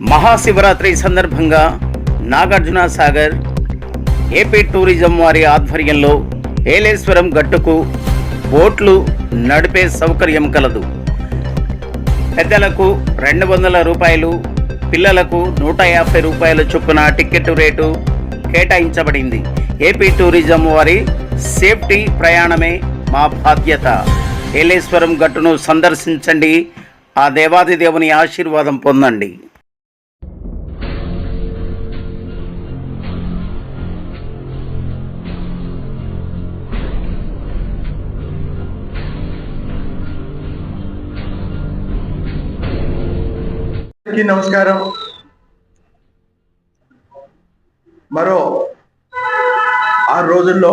మహాశివరాత్రి సందర్భంగా Nagarjuna Sagar AP tourism వారి ఆధ్వర్యంలో ఏలేశ్వరం గట్టుకు బోట్లు నడిపే సౌకర్యం కలదు. పెద్దలకు రెండు వందల రూపాయలు పిల్లలకు నూట యాభై రూపాయల చొప్పున టికెట్ రేటు కేటాయించబడింది. ఏపీ టూరిజం వారి సేఫ్టీ ప్రయాణమే మా బాధ్యత. ఏలేశ్వరం గట్టును సందర్శించండి. ఆ దేవాది దేవుని ఆశీర్వాదం పొందండి. అందరికీ నమస్కారం. మరో ఆరు రోజుల్లో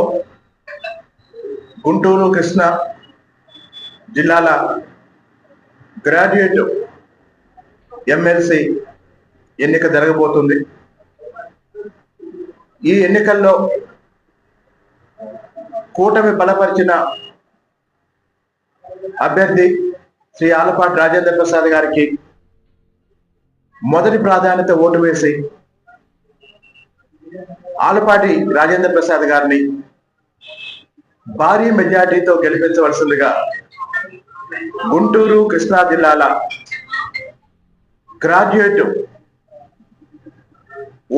గుంటూరు కృష్ణ జిల్లాల గ్రాడ్యుయేట్ ఎమ్మెల్సీ ఎన్నిక జరగబోతుంది. ఈ ఎన్నికల్లో కూటమి బలపరిచిన అభ్యర్థి శ్రీ ఆలపాటి రాజేంద్ర ప్రసాద్ గారికి మొదటి ప్రాధాన్యత ఓటు వేసి ఆలపాటి రాజేంద్ర ప్రసాద్ గారిని భారీ మెజార్టీతో గెలిపించవలసిందిగా గుంటూరు కృష్ణా జిల్లాల గ్రాడ్యుయేట్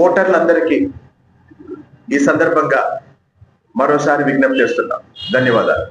ఓటర్లందరికీ ఈ సందర్భంగా మరోసారి విజ్ఞప్తి చేస్తున్నాం. ధన్యవాదాలు.